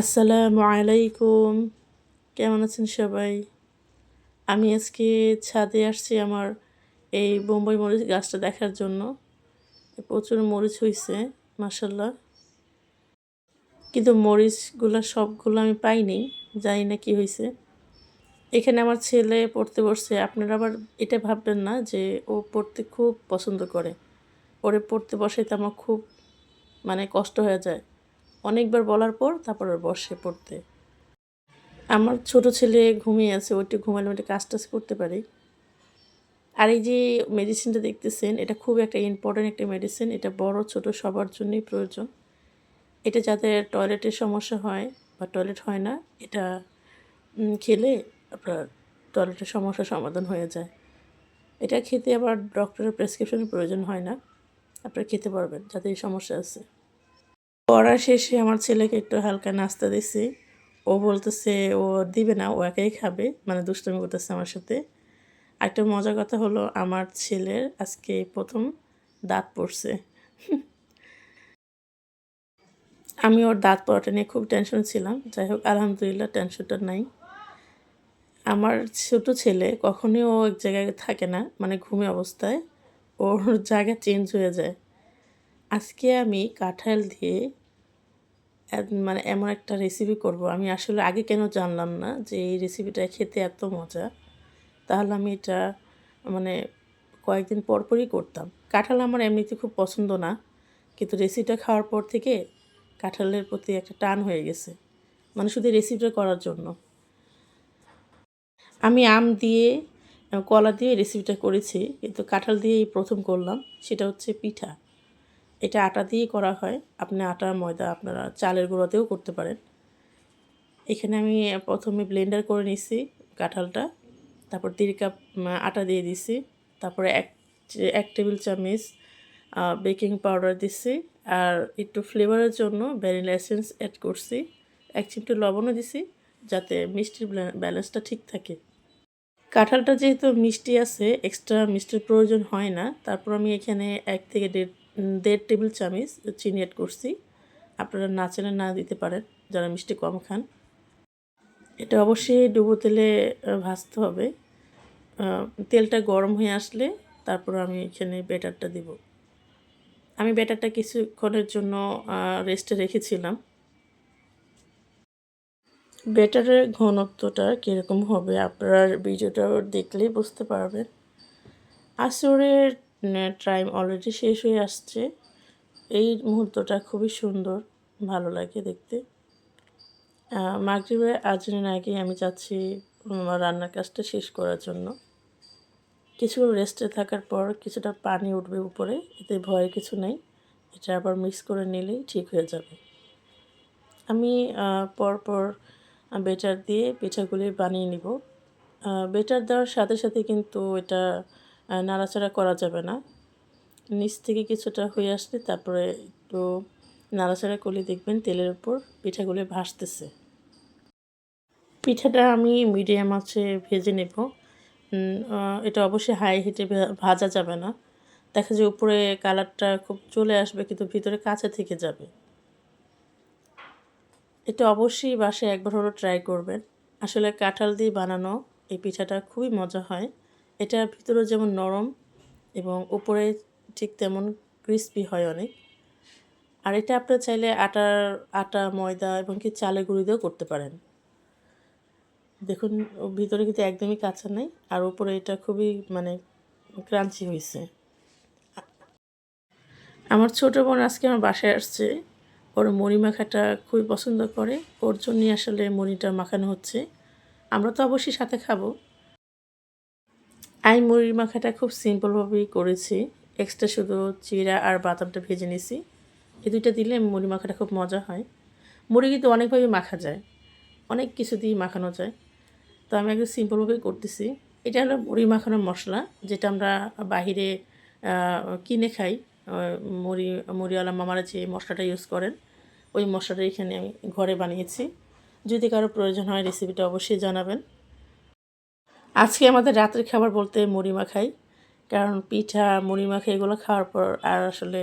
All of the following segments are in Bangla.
আসসালামু আলাইকুম। কেমন আছেন সবাই? আমি আজকে ছাদে আসছি আমার এই বোম্বাই মরিচ গাছটা দেখার জন্য। প্রচুর মরিচ হয়েছে মাসাল্লাহ কিন্তু মরিচগুলো সবগুলো আমি পাইনি, জানি না কি হয়েছে এখানে আমার ছেলে পড়তে বসছে, আপনারা আবার এটা ভাববেন না যে ও পড়তে খুব পছন্দ করে। ওরে পড়তে বসাইতে আমার খুব মানে কষ্ট হয়ে যায়। অনেকবার বলার পর তারপর আর বসে পড়তে। আমার ছোট ছেলে ঘুমিয়ে আছে ওইটি ঘুমালে ওইটা কাজ টাজ করতে পারি। আর এই যে মেডিসিনটা দেখতেছেন, এটা খুব একটা ইম্পর্ট্যান্ট একটা মেডিসিন এটা বড়, ছোট সবার জন্যই প্রয়োজন। এটা যাদের টয়লেটের সমস্যা হয় বা টয়লেট হয় না, এটা খেলে আপনার টয়লেটের সমস্যার সমাধান হয়ে যায়। এটা খেতে আবার ডক্টরের প্রেসক্রিপশনের প্রয়োজন হয় না। আপনারা খেতে পারবেন যাদের এই সমস্যা আছে। পড়া শেষে আমার ছেলেকে একটু হালকা নাস্তা দিছি। ও বলতেছে, ও দিবে না, ও একাই খাবে। মানে দুষ্টমি করতেছে আমার সাথে। একটা মজার কথা হলো, আমার ছেলের আজকে প্রথম দাঁত পড়ছে। আমি ওর দাঁত পড়াটা নিয়ে খুব টেনশন ছিলাম। যাই হোক, আলহামদুলিল্লাহ টেনশনটা নাই। আমার ছোট ছেলে কখনোই ও এক জায়গায় থাকে না মানে ঘুমে অবস্থায়। ওর জায়গা চেঞ্জ হয়ে যায়। আজকে আমি কাঁঠাল দিয়ে মানে এমন একটা রেসিপি করব। আমি আসলে আগে কেন জানলাম না যে এই রেসিপিটা খেতে এত মজা। তাহলে আমি এটা মানে কয়েকদিন পরপরই করতাম। কাঁঠাল আমার এমনিতে খুব পছন্দ না, কিন্তু রেসিপিটা খাওয়ার পর থেকে কাঁঠালের প্রতি একটা টান হয়ে গেছে মানে শুধু রেসিপিটা করার জন্য। আমি আম দিয়ে, কলা দিয়ে রেসিপিটা করেছি, কিন্তু কাঁঠাল দিয়েই প্রথম করলাম, সেটা হচ্ছে পিঠা। এটা আটা দিয়ে করা হয়। আপনি আটা, ময়দা আপনারা চালের গুঁড়োতেও করতে পারেন। এখানে আমি প্রথমে ব্লেন্ডার করে নিছি কাঁঠালটা, তারপর তিন কাপ আটা দিয়ে দিছি, তারপরে এক এক টেবিল চামচ বেকিং পাউডার দিছি, আর একটু ফ্লেভারের জন্য ভ্যানিলা এসেন্স অ্যাড করছি, এক চিমটি লবণও দিছি, যাতে মিষ্টির ব্যালেন্সটা ঠিক থাকে। কাঁঠালটা যেহেতু মিষ্টি আছে এক্সট্রা মিষ্টির প্রয়োজন হয় না, তারপর আমি এখানে এক থেকে দেড় দেড় টেবিল চামচ চিনি অ্যাড করছি। আপনারা না চেনে না দিতে পারেন, যারা মিষ্টি কম খান। এটা অবশ্যই ডুবো তেলে ভাজতে হবে। তেলটা গরম হয়ে আসলে তারপর আমি এখানে ব্যাটারটা দিব। আমি ব্যাটারটা কিছুক্ষণের জন্য রেস্টে রেখেছিলাম। ব্যাটারের ঘনত্বটা কীরকম হবে আপনার ভিডিওটা দেখলেই বুঝতে পারবেন। আসরের টাইম অলরেডি শেষ হয়ে আসছে। এই মুহূর্তটা খুবই সুন্দর, ভালো লাগে দেখতে। মাগরিবের আজনের আগে আমি চাচ্ছি রান্নার কাজটা শেষ করার জন্য। কিছু রেস্টে থাকার পর কিছুটা পানি উঠবে উপরে, এতে ভয়ের কিছু নেই। এটা আবার মিক্স করে নিলেই ঠিক হয়ে যাবে। আমি পরপর বেটার দিয়ে পিঠাগুলি বানিয়ে নিব। বেটার দেওয়ার সাথে সাথে কিন্তু এটা নাড়াচাড়া করা যাবে না। নিচ থেকে কিছুটা হয়ে আসলে তারপরে একটু নাড়াচাড়া করলে দেখবেন তেলের উপর পিঠাগুলো ভাসতেছে। পিঠাটা আমি মিডিয়াম আছে ভেজে নেব। এটা অবশ্যই হাই হিটে ভাজা যাবে না। দেখা যায় উপরে কালারটা খুব চলে আসবে কিন্তু ভিতরে কাছে থেকে যাবে। এটা অবশ্যই বাসায় একবার হলো ট্রাই করবেন। আসলে কাঁঠাল দিয়ে বানানো এই পিঠাটা খুবই মজা হয়। এটা ভিতরে যেমন নরম এবং উপরে ঠিক তেমন ক্রিস্পি হয় অনেক। আর এটা আপনার চাইলে আটার, আটা, ময়দা এবং কি চালের গুঁড়ি দিয়েও করতে পারেন। দেখুন ভিতরে কিন্তু একদমই কাঁচা নেই আর উপরে এটা খুবই মানে ক্রাঞ্চি হয়েছে আমার ছোটো বোন আজকে আমার বাসায় আসছে। ওর মুড়ি মাখাটা খুবই পছন্দ করে। ওর জন্যই আসলে মুড়িটা মাখানো হচ্ছে। আমরা তো অবশ্যই সাথে খাব। আমি মুড়ির মাখাটা খুব সিম্পলভাবেই করেছি। এক্সট্রা শুধু চিরা আর বাদামটা ভেজে নিছি। এই দুইটা দিলে মুড়ি মাখাটা খুব মজা হয়। মুড়ি কিন্তু অনেকভাবে মাখা যায়। অনেক কিছু দিয়ে মাখানো যায়। তো আমি একদম সিম্পলভাবেই করতেছি। এটা হলো মুড়ি মাখানোর মশলা, যেটা আমরা বাহিরে কিনে খাই। মুড়ি, মুড়িওয়ালা মামারা যে মশলাটা ইউজ করেন, ওই মশলাটা এখানে আমি ঘরে বানিয়েছি। যদি কারও প্রয়োজন হয় রেসিপিটা অবশ্যই জানাবেন। আজকে আমাদের রাতের খাবার বলতে মুড়ি মাখাই, কারণ পিঠা, মুড়ি মাখা এগুলো খাওয়ার পর আর আসলে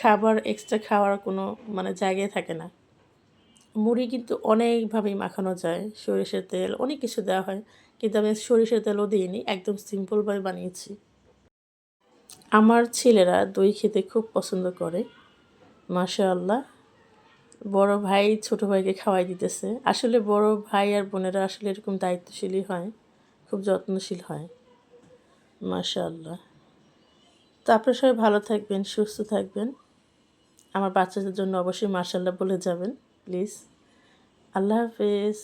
খাবার এক্সট্রা খাওয়ার কোনো মানে জায়গায় থাকে না। মুড়ি কিন্তু অনেকভাবেই মাখানো যায়, সরিষার তেল অনেক কিছু দেওয়া হয়, কিন্তু আমি সরিষার তেলও দিইনি, একদম সিম্পলভাবে বানিয়েছি। আমার ছেলেরা দই খেতে খুব পছন্দ করে, মাশাআল্লাহ। বড় ভাই ছোট ভাইকে খাওয়াই দিতেছে। আসলে বড় ভাই আর বোনেরা আসলে এরকম দায়িত্বশীলই হয়, খুব যত্নশীল হয়। মাশাল্লাহ তো আপনারা সবাই ভালো থাকবেন, সুস্থ থাকবেন। আমার বাচ্চাদের জন্য অবশ্যই মার্শাল্লাহ বলে যাবেন, প্লিজ। আল্লাহ হাফেজ।